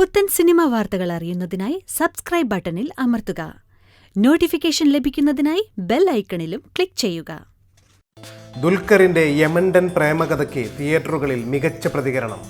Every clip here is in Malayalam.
പുത്തൻ സിനിമ വാർത്തകൾ അറിയുന്നതിനായി സബ്സ്ക്രൈബ് ബട്ടണിൽ അമർത്തുക. നോട്ടിഫിക്കേഷൻ ലഭിക്കുന്നതിനായി ബെൽ ഐക്കണിലും ക്ലിക്ക് ചെയ്യുക. ദുൽഖറിന്റെ യമണ്ടൻ പ്രേമകഥയ്ക്ക് തിയേറ്ററുകളിൽ മികച്ച പ്രതികരണം.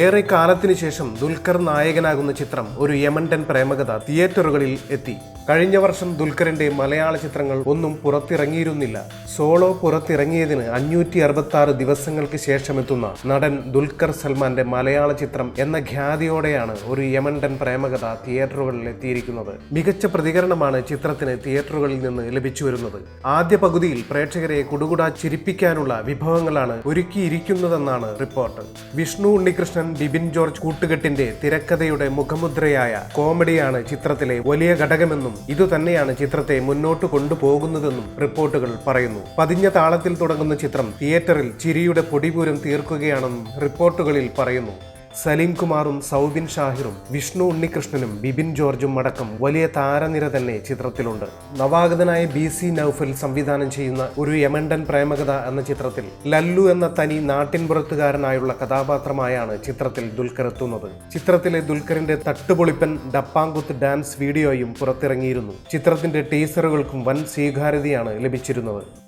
ഏറെ കാലത്തിനു ശേഷം ദുൽഖർ നായകനാകുന്ന ചിത്രം ഒരു യമണ്ടൻ പ്രേമകഥ തിയേറ്ററുകളിൽ എത്തി. കഴിഞ്ഞ വർഷം ദുൽഖറിന്റെ മലയാള ചിത്രങ്ങൾ ഒന്നും പുറത്തിറങ്ങിയിരുന്നില്ല. സോളോ പുറത്തിറങ്ങിയതിന് അഞ്ഞൂറ്റി അറുപത്തി ആറ് ദിവസങ്ങൾക്ക് ശേഷമെത്തുന്ന നടൻ ദുൽഖർ സൽമാന്റെ മലയാള ചിത്രം എന്ന ഖ്യാതിയോടെയാണ് ഒരു യമണ്ടൻ പ്രേമകഥ തിയേറ്ററുകളിൽ എത്തിയിരിക്കുന്നത്. മികച്ച പ്രതികരണമാണ് ചിത്രത്തിന് തിയേറ്ററുകളിൽ നിന്ന് ലഭിച്ചു വരുന്നത്. ആദ്യ പകുതിയിൽ പ്രേക്ഷകരെ കുടുകുടാ ചിരിപ്പിക്കാനുള്ള വിഭവങ്ങളാണ് ഒരുക്കിയിരിക്കുന്നതെന്നാണ് റിപ്പോർട്ട്. വിഷ്ണു ഉണ്ണികൃഷ്ണൻ ബിബിൻ ജോർജ് കൂട്ടുകെട്ടിന്റെ തിരക്കഥയുടെ മുഖമുദ്രയായ കോമഡിയാണ് ചിത്രത്തിലെ വലിയ ഘടകമെന്നും ഇതുതന്നെയാണ് ചിത്രത്തെ മുന്നോട്ട് കൊണ്ടുപോകുന്നതെന്നും റിപ്പോർട്ടുകൾ പറയുന്നു. പതിഞ്ഞ താളത്തിൽ തുടങ്ങുന്ന ചിത്രം തിയേറ്ററിൽ ചിരിയുടെ പൊടിപൂരം തീർക്കുകയാണെന്നും റിപ്പോർട്ടുകളിൽ പറയുന്നു. സലീം കുമാറും സൗബിൻ ഷാഹിറും വിഷ്ണു ഉണ്ണികൃഷ്ണനും ബിബിൻ ജോർജും അടക്കം വലിയ താരനിര തന്നെ ചിത്രത്തിലുണ്ട്. നവാഗതനായ ബി സി നൌഫൽ സംവിധാനം ചെയ്യുന്ന ഒരു യമണ്ടൻ പ്രേമകഥ എന്ന ചിത്രത്തിൽ ലല്ലു എന്ന തനി നാട്ടിൻപുറത്തുകാരനായുള്ള കഥാപാത്രമായാണ് ചിത്രത്തിൽ ദുൽഖർ എത്തുന്നത്. ചിത്രത്തിലെ ദുൽഖറിന്റെ തട്ടുപൊളിപ്പൻ ഡപ്പാങ്കുത്ത് ഡാൻസ് വീഡിയോയും പുറത്തിറങ്ങിയിരുന്നു. ചിത്രത്തിന്റെ ടീസറുകൾക്കും വൻ സ്വീകാര്യതയാണ് ലഭിച്ചിരുന്നത്.